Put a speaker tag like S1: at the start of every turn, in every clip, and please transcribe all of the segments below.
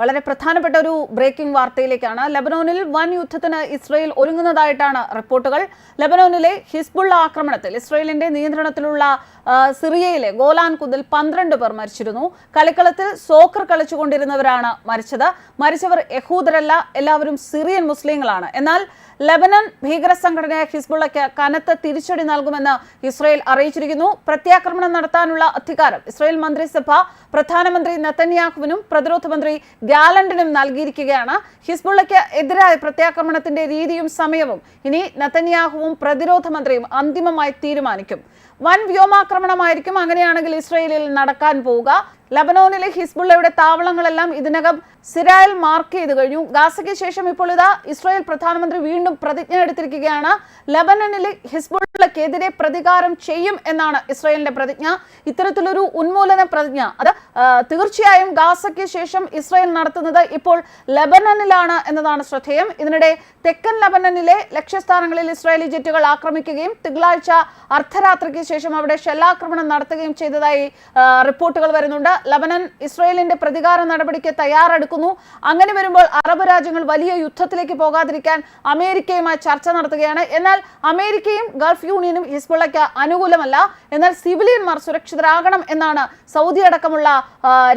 S1: വളരെ പ്രധാനപ്പെട്ട ഒരു ബ്രേക്കിംഗ് വാർത്തയിലേക്കാണ്. ലബനോനിൽ വൻ യുദ്ധത്തിന് ഇസ്രയേൽ ഒരുങ്ങുന്നതായിട്ടാണ് റിപ്പോർട്ടുകൾ. ലബനോനിലെ ഹിസ്ബുള്ള ആക്രമണത്തിൽ ഇസ്രയേലിന്റെ നിയന്ത്രണത്തിലുള്ള സിറിയയിലെ ഗോലാൻ കുതിൽ പന്ത്രണ്ട് പേർ മരിച്ചിരുന്നു. കളിക്കളത്തിൽ സോക്കർ കളിച്ചുകൊണ്ടിരുന്നവരാണ് മരിച്ചത്. മരിച്ചവർ യഹൂദരല്ല എല്ലാവരും സിറിയൻ മുസ്ലിങ്ങളാണ്. എന്നാൽ ലബനൻ ഭീകര സംഘടനയായ ഹിസ്ബുള്ളയ്ക്ക് കനത്ത തിരിച്ചടി നൽകുമെന്ന് ഇസ്രയേൽ അറിയിച്ചിരിക്കുന്നു. പ്രത്യാക്രമണം നടത്താനുള്ള അധികാരം ഇസ്രയേൽ മന്ത്രിസഭ പ്രധാനമന്ത്രി നത്തന്യാഹുവിനും പ്രതിരോധ മന്ത്രി ഗാലന്റിനും നൽകിയിരിക്കുകയാണ്. ഹിസ്ബുള്ളയ്ക്ക് എതിരായ പ്രത്യാക്രമണത്തിന്റെ രീതിയും സമയവും ഇനി നത്തന്യാഹുവും പ്രതിരോധ മന്ത്രിയും അന്തിമമായി തീരുമാനിക്കും. വൻ വ്യോമാക്രമണമായിരിക്കും. അങ്ങനെയാണെങ്കിൽ ഇസ്രയേലിൽ നടക്കാൻ പോവുക. ലബനോനിലെ ഹിസ്ബുള്ളയുടെ താവളങ്ങളെല്ലാം ഇതിനകം സിരായിൽ മാർക്ക് ചെയ്ത് കഴിഞ്ഞു. ഗാസയ്ക്ക് ശേഷം ഇപ്പോൾ ഇതാ ഇസ്രായേൽ പ്രധാനമന്ത്രി വീണ്ടും പ്രതിജ്ഞ എടുത്തിരിക്കുകയാണ്. ലബനനിലെ ഹിസ്ബുള്ളക്കെതിരെ പ്രതികാരം ചെയ്യും എന്നാണ് ഇസ്രായേലിന്റെ പ്രതിജ്ഞ. ഇത്തരത്തിലൊരു ഉന്മൂലന പ്രതിജ്ഞ. അത് തീർച്ചയായും ഗാസയ്ക്ക് ശേഷം ഇസ്രായേൽ നടത്തുന്നത് ഇപ്പോൾ ലബനനിലാണ് എന്നതാണ് ശ്രദ്ധേയം. ഇതിനിടെ തെക്കൻ ലബനനിലെ ലക്ഷ്യസ്ഥാനങ്ങളിൽ ഇസ്രായേലി ജെറ്റുകൾ ആക്രമിക്കുകയും തിങ്കളാഴ്ച അർദ്ധരാത്രിക്ക് ശേഷം അവിടെ ഷെല്ലാക്രമണം നടത്തുകയും ചെയ്തതായി റിപ്പോർട്ടുകൾ വരുന്നുണ്ട്. ലബനൻ ഇസ്രയേലിന്റെ പ്രതികാര നടപടിക്ക് തയ്യാറെടുക്കുന്നു. അങ്ങനെ വരുമ്പോൾ അറബ് രാജ്യങ്ങൾ വലിയ യുദ്ധത്തിലേക്ക് പോകാതിരിക്കാൻ അമേരിക്കയുമായി ചർച്ച നടത്തുകയാണ്. എന്നാൽ അമേരിക്കയും ഗൾഫ് യൂണിയനും ഹിസ്ബുള്ളയ്ക്ക് അനുകൂലമല്ല. എന്നാൽ സിവിലിയന്മാർ സുരക്ഷിതരാകണം എന്നാണ് സൗദി അടക്കമുള്ള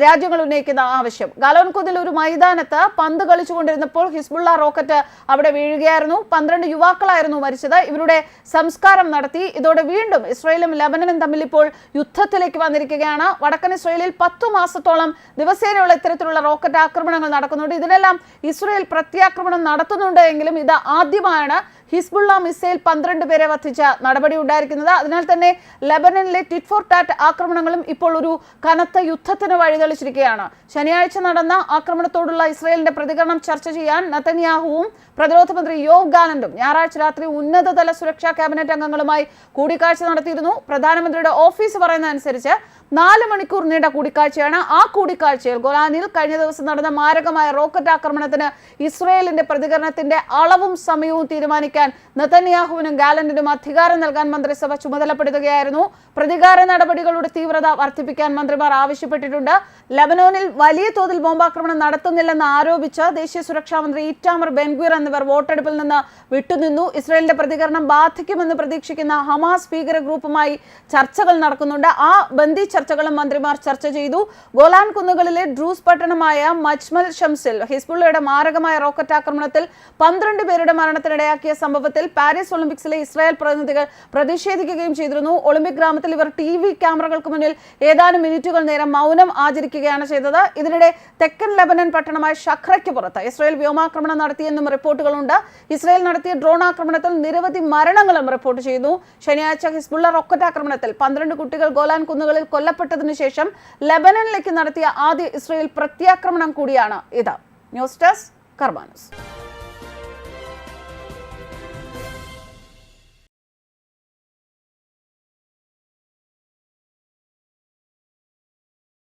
S1: രാജ്യങ്ങൾ ഉന്നയിക്കുന്ന ആവശ്യം. ഗലോൻകുതിൽ ഒരു മൈതാനത്ത് പന്ത് കളിച്ചുകൊണ്ടിരുന്നപ്പോൾ ഹിസ്ബുള്ള റോക്കറ്റ് അവിടെ വീഴുകയായിരുന്നു. പന്ത്രണ്ട് യുവാക്കളായിരുന്നു മരിച്ചത്. ഇവരുടെ സംസ്കാരം നടത്തി. ഇതോടെ വീണ്ടും ഇസ്രയേലും ലബനനും തമ്മിൽ ഇപ്പോൾ യുദ്ധത്തിലേക്ക് വന്നിരിക്കുകയാണ്. വടക്കൻ ഇസ്രയേലിൽ പത്തു മാസത്തോളം ദിവസേനയുള്ള ഇത്തരത്തിലുള്ള റോക്കറ്റ് ആക്രമണങ്ങൾ നടക്കുന്നുണ്ട്. ഇതിനെല്ലാം ഇസ്രയേൽ പ്രത്യാക്രമണം നടത്തുന്നുണ്ട് എങ്കിലും ഇത് ആദ്യമായാണ് ഹിസ്ബുള്ള മിസൈൽ പന്ത്രണ്ട് പേരെ വധിച്ച നടപടി ഉണ്ടായിരിക്കുന്നത് അതിനാൽ തന്നെ ലബനനിലെ ടിറ്റ് ഫോർ ടാറ്റ് ആക്രമണങ്ങളും ഇപ്പോൾ ഒരു കനത്ത യുദ്ധത്തിന് വഴിതെളിച്ചിരിക്കുകയാണ്. ശനിയാഴ്ച നടന്ന ആക്രമണത്തോടുള്ള ഇസ്രയേലിന്റെ പ്രതികരണം ചർച്ച ചെയ്യാൻ നത്തന്യാഹുവും പ്രതിരോധ മന്ത്രി യോവ് ഗാലന്റും ഞായറാഴ്ച രാത്രി ഉന്നതതല സുരക്ഷാ ക്യാബിനറ്റ് അംഗങ്ങളുമായി കൂടിക്കാഴ്ച നടത്തിയിരുന്നു. പ്രധാനമന്ത്രിയുടെ ഓഫീസ് പറയുന്നതനുസരിച്ച് നാല് മണിക്കൂർ നീണ്ട കൂടിക്കാഴ്ചയാണ് ആ കൂടിക്കാഴ്ചയിൽ ഗൊലാനിൽ കഴിഞ്ഞ ദിവസം നടന്ന മാരകമായ റോക്കറ്റ് ആക്രമണത്തിന് ഇസ്രയേലിന്റെ പ്രതികരണത്തിന്റെ അളവും സമയവും തീരുമാനിക്കാൻ നെതന്യാഹുവിനും ഗാലന്റിനും അധികാരം നൽകാൻ മന്ത്രിസഭ ചുമതലപ്പെടുത്തുകയായിരുന്നു. പ്രതികാര നടപടികളുടെ തീവ്രത വർദ്ധിപ്പിക്കാൻ മന്ത്രിമാർ ആവശ്യപ്പെട്ടിട്ടുണ്ട്. ലബനോനിൽ വലിയ തോതിൽ ബോംബാക്രമണം നടത്തുന്നില്ലെന്ന് ആരോപിച്ച് ദേശീയ സുരക്ഷാ മന്ത്രി ഇറ്റാമർ ബെൻഗ്വീർ എന്നിവർ വോട്ടെടുപ്പിൽ നിന്ന് വിട്ടുനിന്നു. ഇസ്രയേലിന്റെ പ്രതികരണം ബാധിക്കുമെന്ന് പ്രതീക്ഷിക്കുന്ന ഹമാസ് ഭീകര ഗ്രൂപ്പുമായി ചർച്ചകൾ നടക്കുന്നുണ്ട്. ആ ബന്ദി ചർച്ചകളും മന്ത്രിമാർ ചർച്ച ചെയ്തു. ഗോലാൻ കുന്നുകളിലെ ഡ്രൂസ് പട്ടണമായ മജ്മൽ ഷംസിൽ ഹിസ്ബുള്ളയുടെ മാരകമായ റോക്കറ്റ് ആക്രമണത്തിൽ പന്ത്രണ്ട് പേരുടെ മരണത്തിനിടയാക്കിയ സംഭവത്തിൽ പാരീസ് ഒളിമ്പിക്സിലെ ഇസ്രായേൽ പ്രതിനിധികൾ പ്രതിഷേധിക്കുകയും ചെയ്തിരുന്നു. ഒളിമ്പിക് ഗ്രാമത്തിൽ ഇവർ ടി വി ക്യാമറകൾക്ക് മുന്നിൽ ഏതാനും മിനിറ്റുകൾ നേരം മൗനം ആചരിക്കുകയാണ് ചെയ്തത്. ഇതിനിടെ തെക്കൻ ലെബനൻ പട്ടണമായ ഷഖ്രയ്ക്ക് പുറത്ത് ഇസ്രായേൽ വ്യോമാക്രമണം നടത്തിയെന്നും റിപ്പോർട്ടുകളുണ്ട്. ഇസ്രായേൽ നടത്തിയ ഡ്രോൺ ആക്രമണത്തിൽ നിരവധി മരണങ്ങളും റിപ്പോർട്ട് ചെയ്യുന്നു ശനിയാഴ്ച ഹിസ്ബുള്ള റോക്കറ്റ് ആക്രമണത്തിൽ പന്ത്രണ്ട് കുട്ടികൾ ഗോലാൻ കുന്നുകളിൽ കൊല്ലപ്പെട്ടതിനു ശേഷം ലെബനനിലേക്ക് നടത്തിയ ആദ്യ ഇസ്രയേൽ പ്രത്യാക്രമണം കൂടിയാണ് ഇത്. News desk കർമാനസ്.